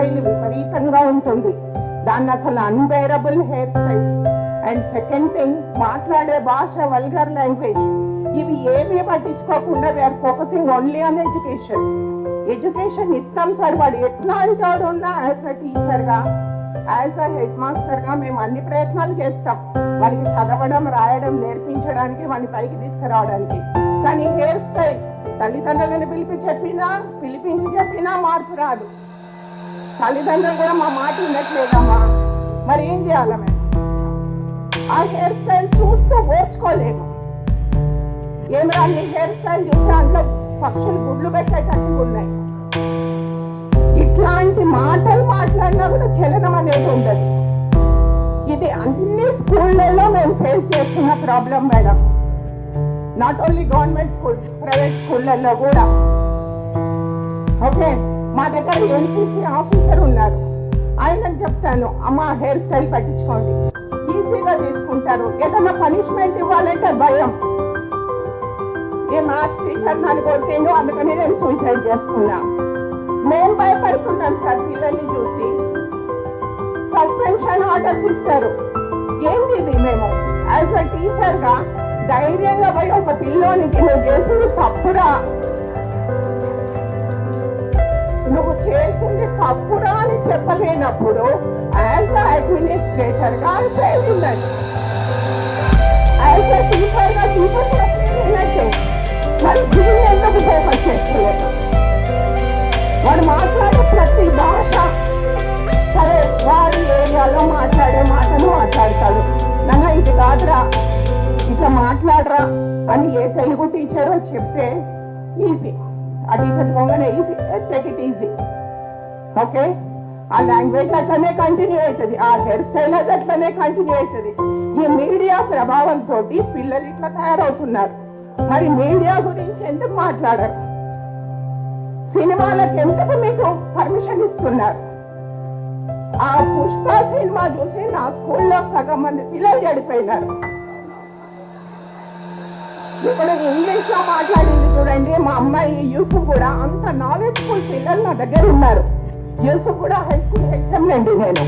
Style విపరీతంగా ఉంటుంది. దాన్ని అసలు unbearable hair style and second thing మాట్లాడే భాష వల్గర్ లాంగ్వేజ్ ఇవి ఏమీ పట్టించుకోకుండా we are focusing only on education education ఇస్తాం సార్ వాడు ఎట్లా అంటాడు ఉన్నా యాజ్ అ టీచర్గా యాజ్ అ హెడ్ మాస్టర్గా మేము అన్ని ప్రయత్నాలు చేస్తాం. వారికి చదవడం రాయడం నేర్పించడానికి వాడిని పైకి తీసుకురావడానికి. కానీ హెయిర్ స్టైల్ తల్లిదండ్రులను పిలిపి చెప్పినా పిలిపించి చెప్పినా మార్పు రాదు. తల్లిదండ్రులు కూడా మా మాట వినట్లేదమ్మా. మరి ఏం చేయాలి మేము? ఆ హెయిర్ స్టైల్ చూస్తూ ఓర్చుకోలేము. ఏం నీ హెయిర్ స్టైల్ చూస్తే అందులో పక్షులు గుడ్లు పెట్టేటట్టు ఉన్నాయి. ఇట్లాంటి మాటలు మాట్లాడినా కూడా చలనం అనేది ఉండదు. ఇది అన్ని స్కూళ్ళల్లో మేము ఫేస్ చేస్తున్న problem madam not only government school private స్కూళ్ళల్లో కూడా. మా ఎన్సీసీ ఆఫీసర్ ఉన్నారు. ఆయన చెప్తాను అమ్మ హెయిర్ స్టైల్ పట్టించుకోండి. ఈజీగా తీసుకుంటారు. ఏదైనా పనిష్మెంట్ ఇవ్వాలంటే భయం. ఏ మా టీచర్ నన్ను కొడుకేందో అందుకని నేను సూసైడ్ చేస్తున్నా మేము భయపడుతున్నాం సార్ పిల్లల్ని చూసి. సస్పెన్షన్ ఆర్డర్స్ ఇస్తారు. ఏంటి ఇది మేము? యాజ్ అ టీచర్గా ధైర్యంగా పోయి ఒక పిల్లోనికి నువ్వు చేసింది తప్పురా. నువ్వు చేసింది తప్పురా అని చెప్పలేనప్పుడు యాజ్ అడ్మినిస్ట్రేటర్గా ఫెయిల్ ఉన్నది యాజ్ టీచర్గా టీచర్ ఉన్నట్టే మరి దీన్ని ఎందుకు ఫోకస్ చేసుకోలేదు వాడు మాట్లాడే ప్రతి భాష సరే వాడి ఏరియాలో మాట్లాడే మాటను మాట్లాడతాడు. నన్ను ఇది కాదురా. ఇట్లా మాట్లాడరా అని ఏ తెలుగు టీచరో చెప్తే ఈజీ అది టీచర్ పోగానే easy take it easy okay ఆ లాంగ్వేజ్ అట్లనే కంటిన్యూ అవుతుంది. ఆ హెయిర్ స్టైల్ అది అట్లనే కంటిన్యూ అవుతుంది. ఈ మీడియా ప్రభావంతో పిల్లలు ఇట్లా తయారవుతున్నారు. మరి మీడియా గురించి ఎందుకు మాట్లాడరు? సినిమాలకు ఎందుకు మీకు పర్మిషన్ ఇస్తున్నారు? ఆ పుష్ప సినిమా చూసి నా స్కూల్లో సగం మంది పిల్లలు చెడిపోయినారు. ఇక్కడ ఇంగ్లీష్లో మాట్లాడింది చూడండి. మా అమ్మాయి యూసుఫ్ కూడా అంత నాలెడ్జ్ఫుల్ పిల్లలు నా దగ్గర ఉన్నారు. యూసుఫ్ కూడా హై స్కూల్ హెచ్ఎం అండి నేను.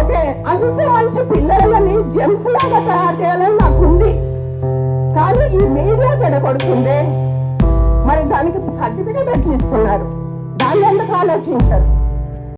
ఓకే అంత మంచి పిల్లలని జెమ్స్ లాగా తయారు చేయాలని నాకుంది. కానీ ఈ మీడియా జడగొడుతుందే మరి దానికి సర్టిఫికేట్ ఎట్లా ఇస్తున్నారు? దాన్ని ఎందుకు ఆలోచించారు?